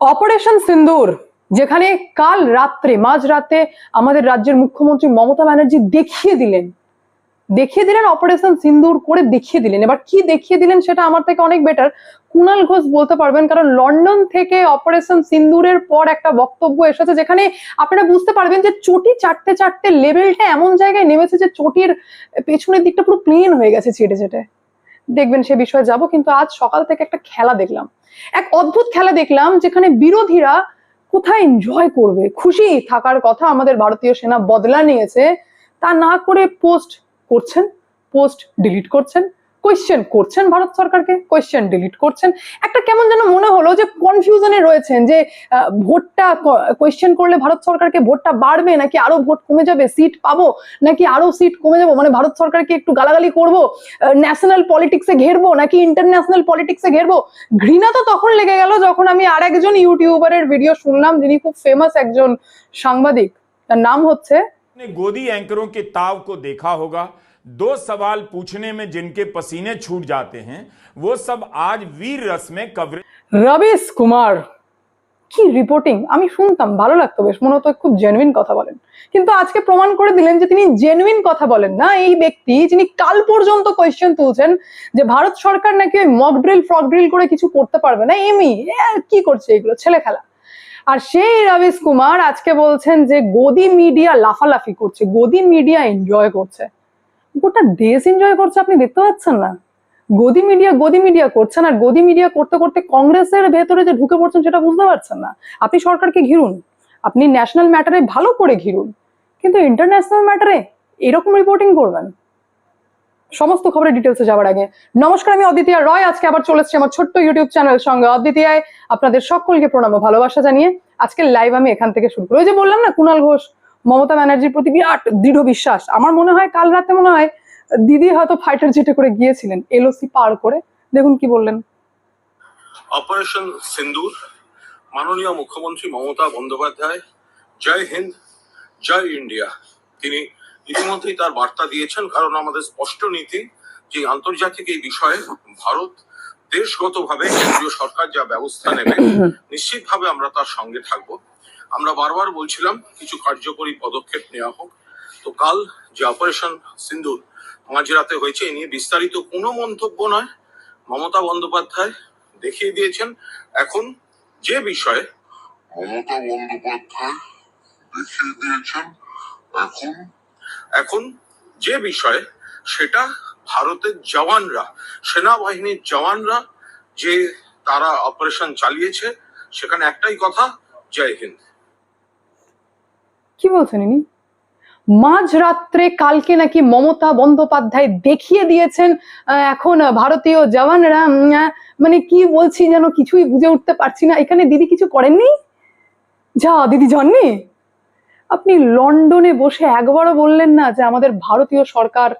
Operation সিন্দুর, যেখানে কাল রাত্রে মাঝরাতে আমাদের রাজ্যের মুখ্যমন্ত্রী মমতা ব্যানার্জি দেখিয়ে দিলেন। দেখিয়ে দিলেন, অপারেশন সিন্দুর করে দেখিয়ে দিলেন। এবার কি দেখিয়ে দিলেন সেটা আমার থেকে অনেক বেটার কুনাল ঘোষ বলতে পারবেন, কারণ লন্ডন থেকে অপারেশন সিন্দুরের পর একটা বক্তব্য এসেছে যেখানে আপনারা বুঝতে পারবেন যে চটি চারটে চারটে লেভেলটা এমন জায়গায় নেমেছে যে চটির পেছনের দিকটা পুরো প্লেন হয়ে গেছে ছেটে ছেটে দেখবেন সে বিষয়ে যাব, কিন্তু আজ সকাল থেকে একটা খেলা দেখলাম। এক অদ্ভুত খেলা দেখলাম, যেখানে বিরোধীরা কোথায় এনজয় করবে? খুশি থাকার কথা আমাদের ভারতীয় সেনা বদলা নিয়েছে। তা না করে পোস্ট করছেন পোস্ট ডিলিট করছেন কোয়েশ্চেন করছেন ভারত সরকারকে কোয়েশ্চেন ডিলিট করছেন একটা কেমন যেন মনে হলো যে কনফিউশনে রয়েছেন যে আহ, ভোটটা কোয়েশ্চেন করলে ভারত সরকারকে ভোটটা বাড়বে নাকি আরো ভোট কমে যাবে সিট পাবো নাকি আরো সিট কমে যাবো মানে ভারত সরকারকে একটু গালাগালি করবো ন্যাশনাল পলিটিক্সে ঘেরবো নাকি ইন্টারন্যাশনাল পলিটিক্সে ঘেরবো ঘৃণা তো তখন লেগে গেল যখন আমি আর একজন ইউটিউবারের ভিডিও শুনলাম যিনি খুব ফেমাস একজন সাংবাদিক তার নাম হচ্ছে ने गोदी एंकरों के ताव को देखा होगा दो सवाल पूछने में जिनके पसीने छूट जाते हैं वो सब आज वीर रस में कवरेज রবিশ কুমার কি রিপোর্টিং আমি শুনতাম ভালো লাগতো বেশ মনে হতো খুব জেনুইন কথা বলেন কিন্তু আজকে প্রমাণ করে দিলেন যে তিনি জেনুইন কথা বলেন না এই ব্যক্তি যিনি কাল পর্যন্ত কোয়েশ্চেন তুলছেন যে ভারত সরকার নাকি ওই মক ড্রিল ফ্রক ড্রিল করে কিছু করতে পারবে না এমনি কি করছে এগুলো ছেলে খেলা আর সেই রবিশ কুমার আজকে বলছেন যে গদি মিডিয়া লাফালাফি করছে গদি মিডিয়া এনজয় করছে গোটা দেশ এনজয় করছে, আপনি দেখতে পাচ্ছেন না। গদি মিডিয়া গদি মিডিয়া করছেন আর গদি মিডিয়া করতে করতে কংগ্রেসের ভেতরে যে ঢুকে পড়ছেন সেটা বুঝতে পারছেন না। আপনি সরকারকে ঘিরুন, আপনি ন্যাশনাল ম্যাটারে ভালো করে ঘিরুন, কিন্তু ইন্টারন্যাশনাল ম্যাটারে এরকম রিপোর্টিং করবেন। সমস্ত খবরের ডিটেলসে যাওয়ার আগে, নমস্কার, আমি অদ্বিতীয় রয়। আজকে আবার চলে এসেছি আমার ছোট্ট ইউটিউব চ্যানেল সঙ্গে। অদ্বিতীয়ায় আপনাদের সকলকে প্রণাম ভালোবাসা জানিয়ে আজকের লাইভ আমি এখান থেকে শুরু করি। ওই যে বললাম না কুণাল ঘোষ মমতা ব্যানার্জির প্রতি বিরাট দৃঢ় বিশ্বাস। আমার মনে হয় কাল রাতে মনে হয় দিদি হয়তো ফাইটার জেটে করে গিয়েছিলেন এলওসি পার করে। দেখুন কি বললেন। অপারেশন সিন্দুর মাননীয় মুখ্যমন্ত্রী মমতা বন্দ্যোপাধ্যায় জয় হিন্দ জয় ইন্ডিয়া। তিনি ইতিমধ্যেই তার বার্তা দিয়েছেন কারণ আমাদের স্পষ্ট নীতি যে আন্তর্জাতিক এই বিষয়ে ভারত দেশগতভাবে কেন্দ্রীয় সরকার যা ব্যবস্থা নেবে নিশ্চিতভাবে আমরা তার সঙ্গে থাকব। আমরা বারবার বলছিলাম কিছু কার্যকরী পদক্ষেপ নেওয়া হোক। তো কাল যে অপারেশন সিন্দুর মাঝরাতে হয়েছে এ নিয়ে বিস্তারিত কোনো মন্তব্য নয়। মমতা বন্দ্যোপাধ্যায় দেখিয়ে দিয়েছেন। এখন যে বিষয়ে মমতা বন্দ্যোপাধ্যায় দেখিয়ে দিয়েছেন এখন এখন যে বিষয়ে সেটা ভারতের জওয়ানরা সেনাবাহিনীর জওয়ানরা যে তারা অপারেশন চালিয়েছে সেখানে একটাই কথা জয় হিন্দ। কি বলছেন ইনি? মাঝরাত্রে কালকে নাকি মমতা বন্দ্যোপাধ্যায় দেখিয়ে দিয়েছেন এখন ভারতীয় জওয়ানরা মানে কি বলছি যেন কিছুই বুঝে উঠতে পারছি না। এখানে দিদি কিছু করেননি? যা, দিদি যাননি আপনি লন্ডনে বসে একবারও বললেন না যে আমাদের ভারতীয় সরকার,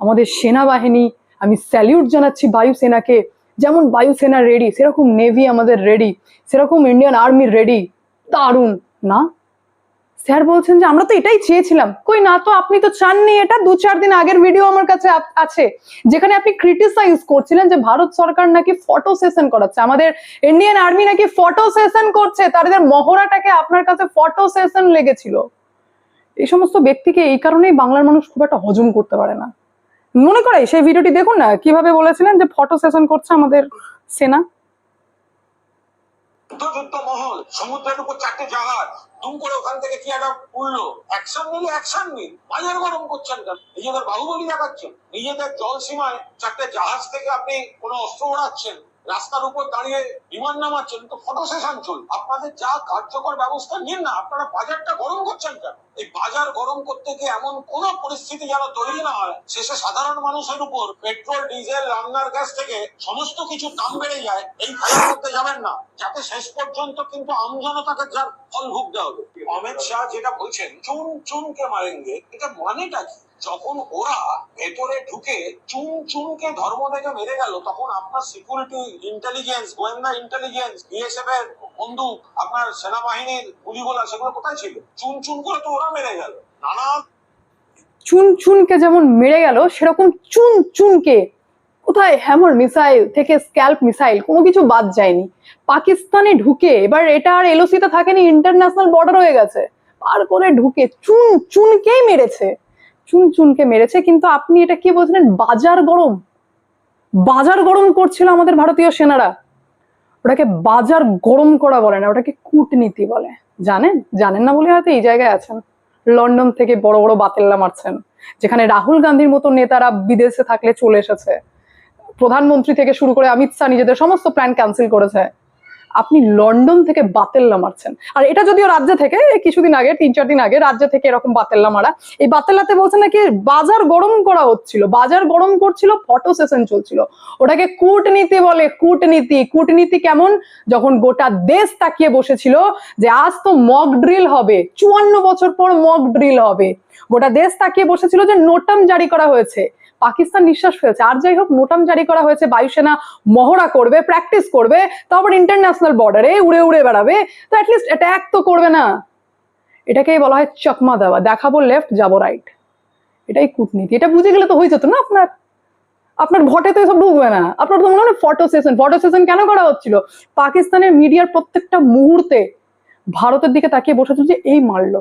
আমাদের সেনাবাহিনী, আমি স্যালিউট জানাচ্ছি বায়ুসেনাকে যেমন বায়ুসেনা রেডি সেরকম নেভি আমাদের রেডি সেরকম ইন্ডিয়ান আর্মি রেডি দারুণ, না? স্যার বলছেন যে আমরা তো এটাই চেয়েছিলাম। কই না তো আপনি তো চাননি এটা, দু চার দিন আগের ভিডিও আমার কাছে আছে, যেখানে আপনি ক্রিটিসাইজ করছিলেন যে ভারত সরকার নাকি ফটো সেশন করাচ্ছে। আমাদের ইন্ডিয়ান আর্মি নাকি ফটো সেশন করছে, তাদের মহড়াটাকে আপনার কাছে ফটো সেশন লেগেছিল। এই সমস্ত ব্যক্তিকে এই কারণেই বাংলার মানুষ খুব একটা হজম করতে পারে না। মনে করে সেই ভিডিওটি দেখুন না, কীভাবে বলেছিলেন যে ফটো সেশন করছে আমাদের সেনা। মহল, সমুদ্রের উপর চারটে জাহাজ দুম করে ওখান থেকে কি একটা উঠল অ্যাকশন নিলে অ্যাকশন নিন বাজার গরম করছেন কেন? নিজেদের বাহুবলী দেখাচ্ছেন। নিজেদের জল সীমায় চারটে জাহাজ থেকে আপনি কোনো অস্ত্র ওড়াচ্ছেন, রাস্তার উপর দাঁড়িয়ে বিমান নামাচ্ছেন, তো ফটো সেশন চল আপনাদের যা কার্যকর ব্যবস্থা নিন না, আপনারা বাজারটা গরম করছেন কেন? এই বাজার গরম করতে গিয়ে এমন কোন পরিস্থিতি যেন তৈরি না হয়, শেষে সাধারণ মানুষের উপর পেট্রোল, ডিজেল, রান্নার গ্যাস থেকে সমস্ত কিছু দাম বেড়ে যায়, এই ভয়ের মধ্যে যাবেন না, যাতে শেষ পর্যন্ত কিন্তু আমজনতাকে যার ফল ভুগতে হবে। অমিত শাহ যেটা বলছেন, চুন, চুনকে মারেঙ্গে এটা মানেটা কি? যখন ওরা ভেতরে ঢুকে চুন চুনকে ধর্ম থেকে মেরে গেল, তখন আপনার সিকিউরিটি ইন্টেলিজেন্স গোয়েন্দা ইন্টেলিজেন্স বিএসএফ এর বন্দুক, আপনার সেনাবাহিনীর গুলিগোলা সেগুলো কোথায় ছিল? চুন চুন করে তো ওরা মেরে গেল। নানা চুন চুনকে যেমন মেরে গেল, সেরকম চুন চুনকে কোথায় হ্যামার মিসাইল থেকে স্ক্যাল্প মিসাইল কোনো কিছু বাদ যায়নি। পাকিস্তানে ঢুকে, এবার এটা আর এলওসিতে থাকেনি ইন্টারন্যাশনাল বর্ডার হয়ে গেছে। পার করে ঢুকে চুন চুনকেই মেরেছে। চুন চুনকে মেরেছে, কিন্তু আপনি এটা কি বলছিলেন? বাজার গরম। বাজার গরম করছিল আমাদের ভারতীয় সেনারা। ওটাকে বাজার গরম করা বলে না, ওটাকে কূটনীতি বলে। জানেন? জানেন না বলে হয়তো এই জায়গায় আছেন। লন্ডন থেকে বড় বড় বাতেল্লা মারছেন, যেখানে রাহুল গান্ধীর মতো নেতারা বিদেশে থাকলে চলে এসেছে। প্রধানমন্ত্রী থেকে শুরু করে অমিত শাহ নিজেদের সমস্ত প্ল্যান ক্যান্সেল করেছে। আপনি লন্ডন থেকে বাতেল্লা মারছেন। আর এটা যদিও রাজ্য থেকে কিছুদিন আগে, তিন চার দিন আগে রাজ্য থেকে এরকম বাতেল্লা মারা। এই বাতেল্লাতে বলছেন নাকি বাজার গরম করা হচ্ছিল। বাজার গরম করছিল, ফটো সেশন চলছিল। ওটাকে কূটনীতি বলে। কূটনীতি কূটনীতি কেমন? যখন গোটা দেশ তাকিয়ে বসেছিল যে আজ তো মক ড্রিল হবে। চুয়ান্ন বছর পর মক ড্রিল হবে। গোটা দেশ তাকিয়ে বসেছিল যে নোটাম জারি করা হয়েছে। পাকিস্তান নিঃশ্বাস ফেলছে। আর যাই হোক, নোটাম জারি করা হয়েছে, বায়ুসেনা মহড়া করবে প্র্যাকটিস করবে, তারপর ইন্টারন্যাশনাল বর্ডারে উড়ে উড়ে বেড়াবে। তো অ্যাটলিস্ট অ্যাট্যাক তো করবে না। এটাকেই বলা হয় চকমা দেওয়া। দেখাবো লেফট যাব রাইট এটাই কূটনীতি। এটা বুঝে গেলে তো হয়ে যেত না আপনার? আপনার ঘটে তো এসব ঢুকবে না। আপনার তো মনে হয় ফটো সেশন ফটো সেশন কেন করা হচ্ছিল? পাকিস্তানের মিডিয়ার প্রত্যেকটা মুহূর্তে ভারতের দিকে তাকিয়ে বসেছিল যে, এই মারলো।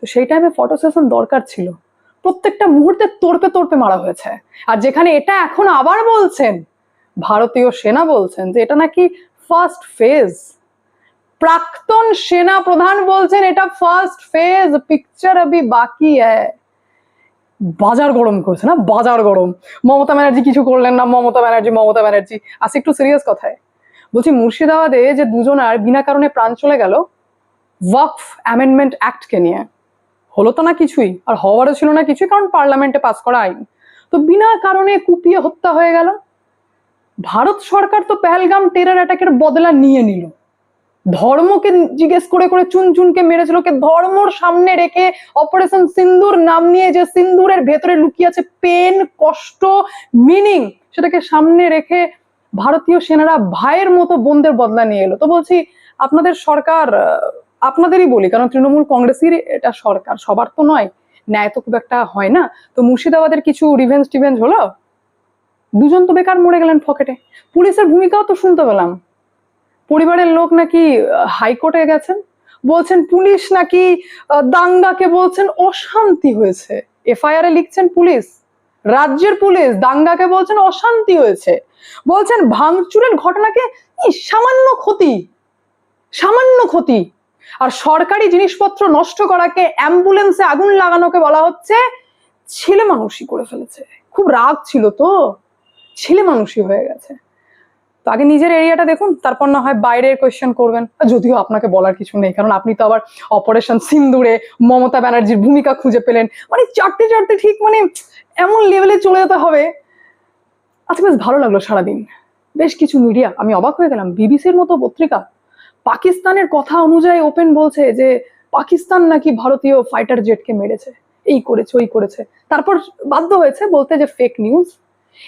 তো সেই টাইমে ফটো সেশন দরকার ছিল। প্রত্যেকটা মুহূর্তে তোড়পে তোড়পে মারা হয়েছে। আর যেখানে এটা এখন আবার বলছেন, ভারতীয় সেনা বলছেন যে এটা নাকি ফার্স্ট ফেজ প্রাক্তন সেনা প্রধান বলছেন এটা ফার্স্ট ফেজ পিকচার अभी বাকি হ্যায় বাজার গরম করছে না? বাজার গরম। মমতা ব্যানার্জি কিছু করলেন না, মমতা ব্যানার্জি মমতা ব্যানার্জি। আসে একটু সিরিয়াস কথায়। বলছি, মুর্শিদাবাদে যে দুজনার বিনা কারণে প্রাণ চলে গেল, ওয়াকফ অ্যামেন্ডমেন্ট অ্যাক্টকে নিয়ে। হলো তো না কিছুই, আর হওয়ারও ছিল না কিছুই, কারণ পার্লামেন্টে পাস করা আইন তো বিনা কারণে কুপিয়ে হত্যা হয়ে গেল। ভারত সরকার তো পেহেলগাম টেরার অ্যাটাকের বদলা নিয়ে নিল। ধর্মকে জিজ্ঞেস করে করে চুন চুনকে মেরেছিল কে ধর্মর সামনে রেখে অপারেশন সিন্দুর নাম নিয়ে যে সিন্দুরের ভেতরে লুকিয়ে আছে পেন কষ্ট মিনিং সেটাকে সামনে রেখে ভারতীয় সেনারা ভাইয়ের মতো বোনদের বদলা নিয়ে এলো। তো বলছি, আপনাদের সরকার আপনাদেরই বলি, কারণ তৃণমূল কংগ্রেসের এটা সরকার, সবার তো নয়, ন্যায় তো খুব একটা হয় না। তো মুর্শিদাবাদের কিছু রিভেঞ্জ টিভেঞ্জ হলো? দুজন তো বেকার মরে গেলেন পকেটে। পুলিশের ভূমিকাও তো শুনতে পেলাম। পরিবারের লোক নাকি হাইকোর্টে গেছেন, বলছেন পুলিশ নাকি দাঙ্গাকে বলছেন অশান্তি হয়েছে। এফআইআর এ লিখছেন পুলিশ, রাজ্যের পুলিশ দাঙ্গাকে বলছেন অশান্তি হয়েছে। বলছেন ভাঙচুরের ঘটনাকে সামান্য ক্ষতি সামান্য ক্ষতি। আর সরকারি জিনিসপত্র নষ্ট করাকে অ্যাম্বুলেন্সে আগুন লাগানোকে বলা হচ্ছে ছেলে মানুষই করে ফেলেছে। খুব রাগ ছিল তো। ছেলে মানুষই হয়ে গেছে। তো আগে নিজের এরিয়াটা দেখুন, তারপর না হয় বাইরের কোয়েশ্চেন করবেন। যদিও আপনাকে বলার কিছু নেই, কারণ আপনি তো আবার অপারেশন সিন্দুরে মমতা ব্যানার্জির ভূমিকা খুঁজে পেলেন। মানে চারটে চারটে ঠিক মানে এমন লেভেলে চলে যেতে হবে। আচ্ছা বেশ ভালো লাগল সারাদিন। বেশ কিছু মিডিয়া আমি অবাক হয়ে গেলাম। বিবিসির মতো পত্রিকা পাকিস্তানের কথা অনুযায়ী ওপেন বলছে যে পাকিস্তান নাকি ভারতীয় ফাইটার জেটকে মেরেছে। এই করেছে, ওই করেছে। তারপর বাধ্য হয়েছে বলতে যে ফেক নিউজ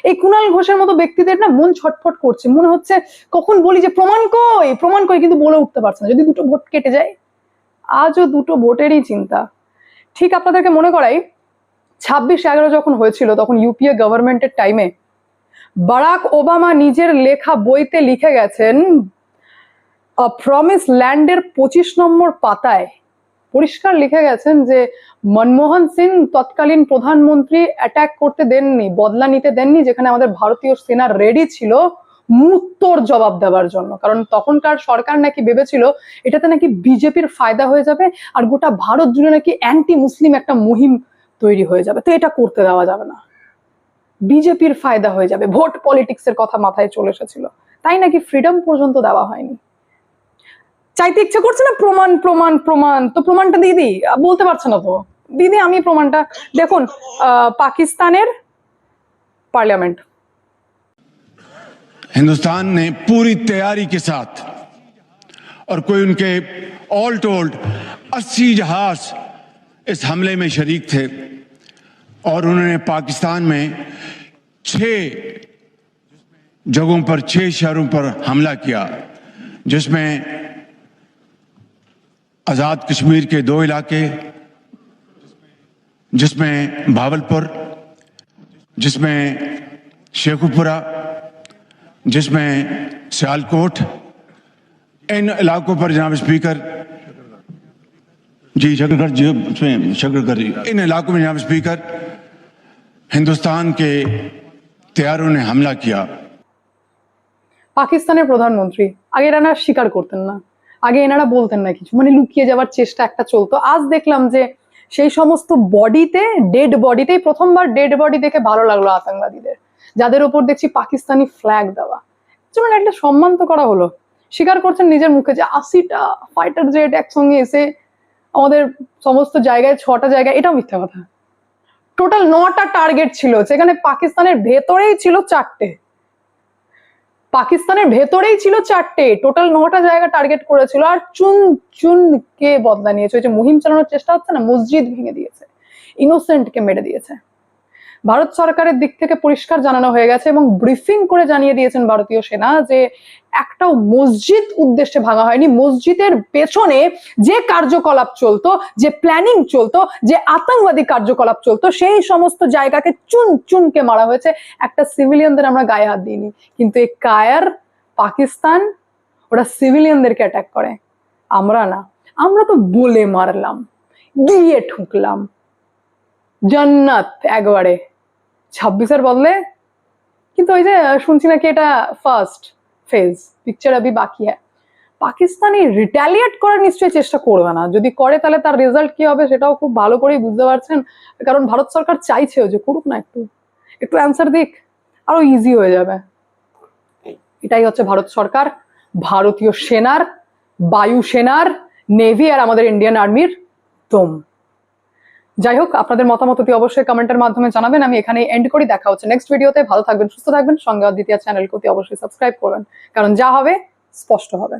এই কুণাল ঘোষের মতো ব্যক্তিদের না মন ছটফট করছে। মনে হচ্ছে কখন বলি যে, প্রমাণ কই? প্রমাণ কই? কিন্তু বলে উঠতে পারছে না। যদি দুটো ভোট কেটে যায়, আজও দুটো ভোটেরই চিন্তা। ঠিক আপনাদেরকে মনে করাই, ছাব্বিশ এগারো যখন হয়েছিল, তখন ইউপিএ গভর্নমেন্টের টাইমে বারাক ওবামা নিজের লেখা বইতে লিখে গেছেন প্রমিস ল্যান্ডের পঁচিশ নম্বর পাতায় পরিষ্কার লিখে গেছেন যে, মনমোহন সিং তৎকালীন প্রধানমন্ত্রী অ্যাটাক করতে দেননি, বদলা নিতে দেননি, যেখানে আমাদের ভারতীয় সেনা রেডি ছিল মুত্তর জবাব দেওয়ার জন্য। কারণ তখনকার সরকার নাকি ভেবেছিল, এটাতে নাকি বিজেপির ফায়দা হয়ে যাবে আর গোটা ভারত জুড়ে নাকি অ্যান্টি মুসলিম একটা মুহিম তৈরি হয়ে যাবে। তো এটা করতে দেওয়া যাবে না। বিজেপির ফায়দা হয়ে যাবে। ভোট পলিটিক্সের কথা মাথায় চলে এসেছিল। তাই নাকি ফ্রিডম পর্যন্ত দেওয়া হয়নি। চাইতে ইচ্ছে করছে না প্রমাণ প্রমাণ প্রমাণ তো প্রমাণটা দিদি আহ, বলতে পারছে না তো দিদি আমি প্রমাণটা দেখুন আহ, পাকিস্তানের পার্লামেন্ট हिंदुस्तान ने पूरी तैयारी के साथ और कोई उनके ऑल टोल्ड 80 जहाज इस हमले में शरीक थे और उन्होंने पाकिस्तान में छह जगहों पर छह शहरों पर हमला किया जिसमें आजाद कश्मीर के दो इलाके जिसमें भावलपुर जिसमें शेखुपुरा जिसमें सियालकोट इन इलाकों पर जनाब स्पीकर जी शकरगढ़ जी उसमें शकरगढ़ जी इन इलाकों में जनाब स्पीकर हिंदुस्तान के तैयारों ने हमला किया পাকিস্তানের প্রধানমন্ত্রী আগে এনারা স্বীকার করতেন না আগে এনারা বলতেন না কিছু মানে লুকিয়ে যাওয়ার চেষ্টা একটা চলতো। আজ দেখলাম যে সেই সমস্ত বডিতে ডেড বডিতেই প্রথমবার ডেড বডি দেখে ভালো লাগল আতঙ্কবাদীদের। যাদের ওপর দেখছি পাকিস্তানি ফ্ল্যাগ দেওয়া। যেমন একটা সম্মান তো করা হলো। স্বীকার করছেন নিজের মুখে যে আশিটা ফাইটার জেট একসঙ্গে এসে আমাদের সমস্ত জায়গায়, ছটা জায়গায়, এটাও মিথ্যা কথা। টোটাল নটা টার্গেট ছিল, যেখানে পাকিস্তানের ভেতরেই ছিল চারটে। পাকিস্তানের ভেতরেই ছিল চারটে। টোটাল নটা জায়গা টার্গেট করেছিল। আর চুন চুন কে বদলা নিয়েছে। ওই যে মুহিম চালানোর চেষ্টা হচ্ছে না, মসজিদ ভেঙে দিয়েছে। ইনোসেন্ট কে মেরে দিয়েছে। ভারত সরকারের দিক থেকে পরিষ্কার জানানো হয়ে গেছে এবং ব্রিফিং করে জানিয়ে দিয়েছেন ভারতীয় সেনা যে একটাও মসজিদ উদ্দেশ্যে ভাঙা হয়নি। মসজিদের পেছনে যে কার্যকলাপ চলতো, যে প্ল্যানিং চলতো, যে আতঙ্কবাদী কার্যকলাপ চলতো, সেই সমস্ত জায়গাকে চুন চুনকে মারা হয়েছে। একটা সিভিলিয়ানদের আমরা গায়ে হাত দিইনি। কিন্তু এই কায়ার, পাকিস্তান, ওরা সিভিলিয়ানদেরকে অ্যাটাক করে। আমরা না। আমরা তো বলে মারলাম, গিয়ে ঠুকলাম। জান্নাত একবারে। ছাব্বিশের বদলে? কিন্তু ওই যে শুনছি নাকি এটা ফার্স্ট ফেজ পিকচার আবি বাকি হ্যাঁ পাকিস্তানি রিটালিয়েট করার নিশ্চয়ই চেষ্টা করবে না। যদি করে, তাহলে তার রেজাল্ট কি হবে সেটাও খুব ভালো করেই বুঝতে পারছেন। কারণ ভারত সরকার চাইছেও যে করুক না একটু। একটু অ্যান্সার দিক, আরও ইজি হয়ে যাবে। এটাই হচ্ছে ভারত সরকার, ভারতীয় সেনার, বায়ু সেনার নেভি আর আমাদের ইন্ডিয়ান আর্মির দম। যাই হোক আপনাদের মতামত অতি অবশ্যই কমেন্টের মাধ্যমে জানাবেন। আমি এখানে এন্ড করি। দেখা হচ্ছে নেক্সট ভিডিওতে ভালো থাকবেন, সুস্থ থাকবেন। সঙ্গে দ্বিতীয় চ্যানেলকে অতি অবশ্যই সাবস্ক্রাইব করবেন। কারণ যা হবে, স্পষ্ট হবে।